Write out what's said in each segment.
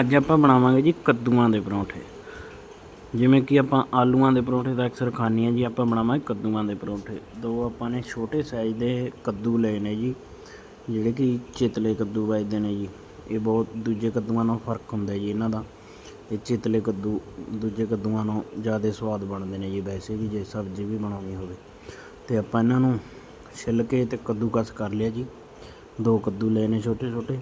ਅੱਜ ਆਪਾਂ ਬਣਾਵਾਂਗੇ ਜੀ ਕੱਦੂਆਂ ਦੇ ਪਰੌਂਠੇ। ਜਿਵੇਂ ਕਿ ਆਪਾਂ ਆਲੂਆਂ ਦੇ ਪਰੌਂਠੇ ਤਾਂ ਅਕਸਰ ਖਾਂਦੇ ਹਾਂ ਜੀ, ਆਪਾਂ ਬਣਾਵਾਂਗੇ ਕੱਦੂਆਂ ਦੇ ਪਰੌਂਠੇ। ਦੋ ਆਪਾਂ ਨੇ ਛੋਟੇ ਸਾਈਜ਼ ਦੇ ਕੱਦੂ ਲਏ ਨੇ ਜੀ, ਜਿਹੜੇ ਕਿ ਚਿਤਲੇ ਕੱਦੂ ਵੱਜਦੇ ਨੇ ਜੀ। ਇਹ ਬਹੁਤ ਦੂਜੇ ਕੱਦੂਆਂ ਨਾਲੋਂ ਫ਼ਰਕ ਹੁੰਦਾ ਜੀ ਇਹਨਾਂ ਦਾ। ਇਹ ਚਿਤਲੇ ਕੱਦੂ, ਦੂਜੇ ਕੱਦੂਆਂ ਨਾਲੋਂ ਜ਼ਿਆਦਾ ਸਵਾਦ ਬਣਦੇ ਨੇ ਜੀ, ਵੈਸੇ ਵੀ ਜੇ ਸਬਜ਼ੀ ਵੀ ਬਣਾਉਣੀ ਹੋਵੇ। ਤੇ ਆਪਾਂ ਇਹਨਾਂ ਨੂੰ ਛਿੱਲ ਕੇ ਤੇ ਕੱਦੂਕਸ ਕਰ ਲਿਆ ਜੀ। ਦੋ ਕੱਦੂ ਲਏ ਨੇ ਛੋਟੇ ਛੋਟੇ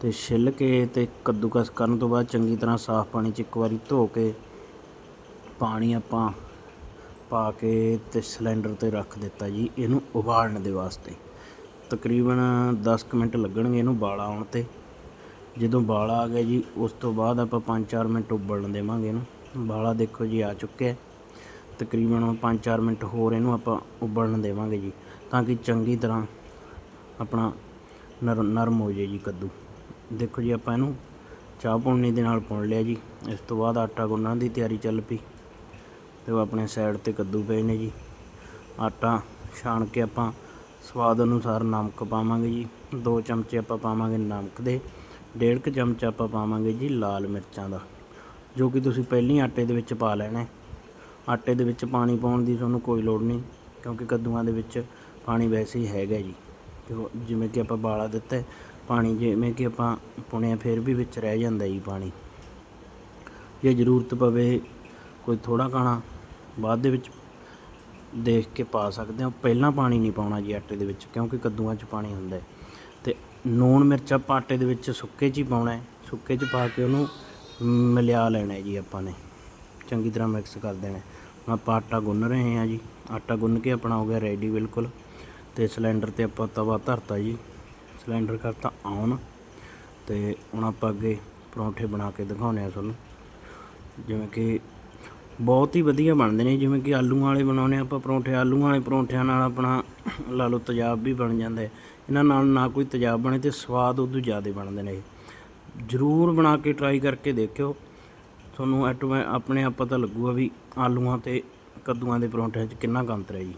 ਤੇ ਛਿੱਲ ਕੇ ਤੇ ਕੱਦੂਕਸ ਕਰਨ ਤੋਂ ਬਾਅਦ ਚੰਗੀ ਤਰ੍ਹਾਂ ਸਾਫ਼ ਪਾਣੀ 'ਚ ਇੱਕ ਵਾਰੀ ਧੋ ਕੇ ਪਾਣੀ ਆਪਾਂ ਪਾ ਕੇ ਤੇ ਸਿਲੰਡਰ ਤੇ ਰੱਖ ਦਿੱਤਾ ਜੀ, ਇਹਨੂੰ ਉਬਾਲਣ ਦੇ ਵਾਸਤੇ। ਤਕਰੀਬਨ 10 ਕੁ ਮਿੰਟ ਲੱਗਣਗੇ ਇਹਨੂੰ ਬਾਲਾ ਆਉਣ ਤੇ। ਜਦੋਂ ਬਾਲਾ ਆ ਗਿਆ ਜੀ, ਉਸ ਤੋਂ ਬਾਅਦ ਆਪਾਂ 5-4 ਮਿੰਟ ਉਬਲਣ ਦੇਵਾਂਗੇ ਇਹਨੂੰ। ਬਾਲਾ ਦੇਖੋ ਜੀ ਆ ਚੁੱਕਿਆ ਤਕਰੀਬਨ 5-4 ਮਿੰਟ ਹੋਰ ਇਹਨੂੰ ਆਪਾਂ ਉਬਲਣ ਦੇਵਾਂਗੇ ਜੀ, ਤਾਂ ਕਿ ਚੰਗੀ ਤਰ੍ਹਾਂ ਆਪਣਾ ਨਰ, ਨਰਮ ਹੋ ਜਾਏ ਜੀ ਕੱਦੂ। ਦੇਖੋ ਜੀ, ਆਪਾਂ ਇਹਨੂੰ ਚਾਹ ਪੁਣਨੀ ਦੇ ਨਾਲ ਪੁਣ ਲਿਆ ਜੀ। ਇਸ ਤੋਂ ਬਾਅਦ ਆਟਾ ਗੁੰਨਣ ਦੀ ਤਿਆਰੀ ਚੱਲ ਪਈ। ਤੇ ਉਹ ਆਪਣੇ ਸਾਈਡ ਤੇ ਕੱਦੂ ਪਏ ਨੇ ਜੀ। ਆਟਾ ਛਾਣ ਕੇ ਆਪਾਂ ਸਵਾਦ ਅਨੁਸਾਰ ਨਮਕ ਪਾਵਾਂਗੇ ਜੀ। ਦੋ ਚਮਚੇ ਆਪਾਂ ਪਾਵਾਂਗੇ ਨਮਕ ਦੇ। ਡੇਢ ਕੁ ਚਮਚਾ ਆਪਾਂ ਪਾਵਾਂਗੇ ਜੀ ਲਾਲ ਮਿਰਚਾਂ ਦਾ, ਜੋ ਕਿ ਤੁਸੀਂ ਪਹਿਲਾਂ ਆਟੇ ਦੇ ਵਿੱਚ ਪਾ ਲੈਣਾ ਆਟੇ ਦੇ ਵਿੱਚ ਪਾਣੀ ਪਾਉਣ ਦੀ ਤੁਹਾਨੂੰ ਕੋਈ ਲੋੜ ਨਹੀਂ, ਕਿਉਂਕਿ ਕੱਦੂਆਂ ਦੇ ਵਿੱਚ ਪਾਣੀ ਵੈਸੇ ਹੀ ਹੈਗਾ ਜੀ। ਤੇ ਉਹ ਜਿਵੇਂ ਕਿ ਆਪਾਂ ਬਾਲਾ ਦਿੱਤਾ ਪਾਣੀ ਜਿਵੇਂ ਕਿ ਆਪਾਂ ਪੁਣਿਆ ਫਿਰ ਵੀ ਵਿੱਚ ਰਹਿ ਜਾਂਦਾ ਜੀ ਪਾਣੀ। ਜੇ ਜ਼ਰੂਰਤ ਪਵੇ, ਕੋਈ ਥੋੜਾ ਕਾਣਾ ਬਾਅਦ ਦੇ ਵਿੱਚ ਦੇਖ ਕੇ ਪਾ ਸਕਦੇ ਹਾਂ। ਪਹਿਲਾਂ ਪਾਣੀ ਨਹੀਂ ਪਾਉਣਾ ਜੀ ਆਟੇ ਦੇ ਵਿੱਚ, ਕਿਉਂਕਿ ਕੱਦੂਆਂ 'ਚ ਪਾਣੀ ਹੁੰਦਾ ਹੈ। ਤੇ ਨੂਣ ਮਿਰਚ ਆਪਾਂ ਆਟੇ ਦੇ ਵਿੱਚ ਸੁੱਕੇ 'ਚ ਹੀ ਪਾਉਣਾ ਹੈ। ਸੁੱਕੇ 'ਚ ਪਾ ਕੇ ਉਹਨੂੰ ਮਿਲਿਆ ਲੈਣਾ ਹੈ ਜੀ ਆਪਾਂ ਨੇ। ਚੰਗੀ ਤਰ੍ਹਾਂ ਮਿਕਸ ਕਰ ਦੇਣਾ ਹੁਣ ਆਪਾਂ ਆਟਾ ਗੁੰਨ ਰਹੇ ਹਾਂ ਜੀ। ਆਟਾ ਗੁੰਨ ਕੇ ਆਪਣਾ ਹੋ ਗਿਆ ਰੈਡੀ ਬਿਲਕੁਲ। ਤੇ ਸਿਲੰਡਰ ਤੇ ਆਪਾਂ ਤਵਾ ਧਰਤਾ ਜੀ। ਸਿਲੰਡਰ ਕਰਤਾ ਆਨ ਤੇ ਹੁਣ ਆਪਾਂ ਅੱਗੇ ਪਰੌਂਠੇ ਬਣਾ ਕੇ ਦਿਖਾਉਂਦੇ ਆ ਤੁਹਾਨੂੰ। ਜਿਵੇਂ ਕਿ ਬਹੁਤ ਹੀ ਵਧੀਆ ਬਣਦੇ ਨੇ, ਜਿਵੇਂ ਕਿ ਆਲੂਆਂ ਵਾਲੇ ਬਣਾਉਂਦੇ ਆਪਾਂ ਪਰੌਂਠੇ। ਆਲੂਆਂ ਵਾਲੇ ਪਰੌਂਠਿਆਂ ਨਾਲ ਆਪਣਾ ਲਾ ਲਓ ਤਜਾਬ ਵੀ ਬਣ ਜਾਂਦਾ ਹੈ। ਇਹਨਾਂ ਨਾਲ ਨਾ ਕੋਈ ਤਜਾਬ ਬਣੇ ਤੇ ਸਵਾਦ ਉਦੋਂ ਜ਼ਿਆਦਾ ਬਣਦੇ ਨੇ। ਇਹ ਜ਼ਰੂਰ ਬਣਾ ਕੇ ਟਰਾਈ ਕਰਕੇ ਦੇਖਿਓ। ਤੁਹਾਨੂੰ ਆਟੋਮੈ ਆਪਣੇ ਆਪ ਪਤਾ ਲੱਗੂਗਾ ਵੀ ਆਲੂਆਂ ਤੇ ਕੱਦੂਆਂ ਦੇ ਪਰੌਂਠਿਆਂ 'ਚ ਕਿੰਨਾ ਕੁ ਅੰਤਰ ਹੈ ਜੀ।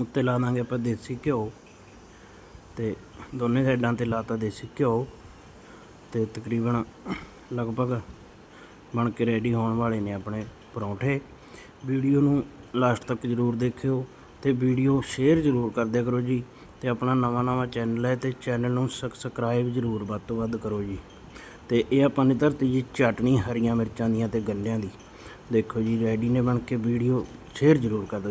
ਉੱਤੇ ਲਾ ਦਾਂਗੇ ਆਪਾਂ ਦੇਸੀ ਘਿਓ ਤੇ ਦੋਨੇ ਸਾਈਡਾਂ ਤੇ ਲਾਤਾ ਦੇਸੀ ਘਿਓ ਤੇ ਤਕਰੀਬਨ ਲਗਭਗ ਬਣ ਕੇ ਰੈਡੀ ਹੋਣ ਵਾਲੇ ਨੇ ਆਪਣੇ ਪਰੌਂਠੇ। ਵੀਡੀਓ ਨੂੰ ਲਾਸਟ ਤੱਕ ਜ਼ਰੂਰ ਦੇਖਿਓ ਤੇ ਵੀਡੀਓ ਸ਼ੇਅਰ ਜ਼ਰੂਰ ਕਰਦਿਆ ਕਰੋ ਜੀ ਤੇ ਆਪਣਾ ਨਵਾਂ ਨਵਾਂ ਚੈਨਲ ਹੈ ਤੇ ਚੈਨਲ ਨੂੰ ਸਬਸਕ੍ਰਾਈਬ ਜ਼ਰੂਰ ਵੱਧ ਤੋਂ ਵੱਧ ਕਰੋ ਜੀ। ਤੇ ਇਹ ਆਪਾਂ ਨੇ ਧਰਤੀ ਜੀ ਚਟਨੀ ਹਰੀਆਂ ਮਿਰਚਾਂ ਦੀਆਂ ਤੇ ਗੰਢਿਆਂ ਦੀ। ਦੇਖੋ ਜੀ ਰੈਡੀ ਨੇ ਬਣ ਕੇ ਵੀਡੀਓ ਸ਼ੇਅਰ ਜ਼ਰੂਰ ਕਰ ਦਿਓ।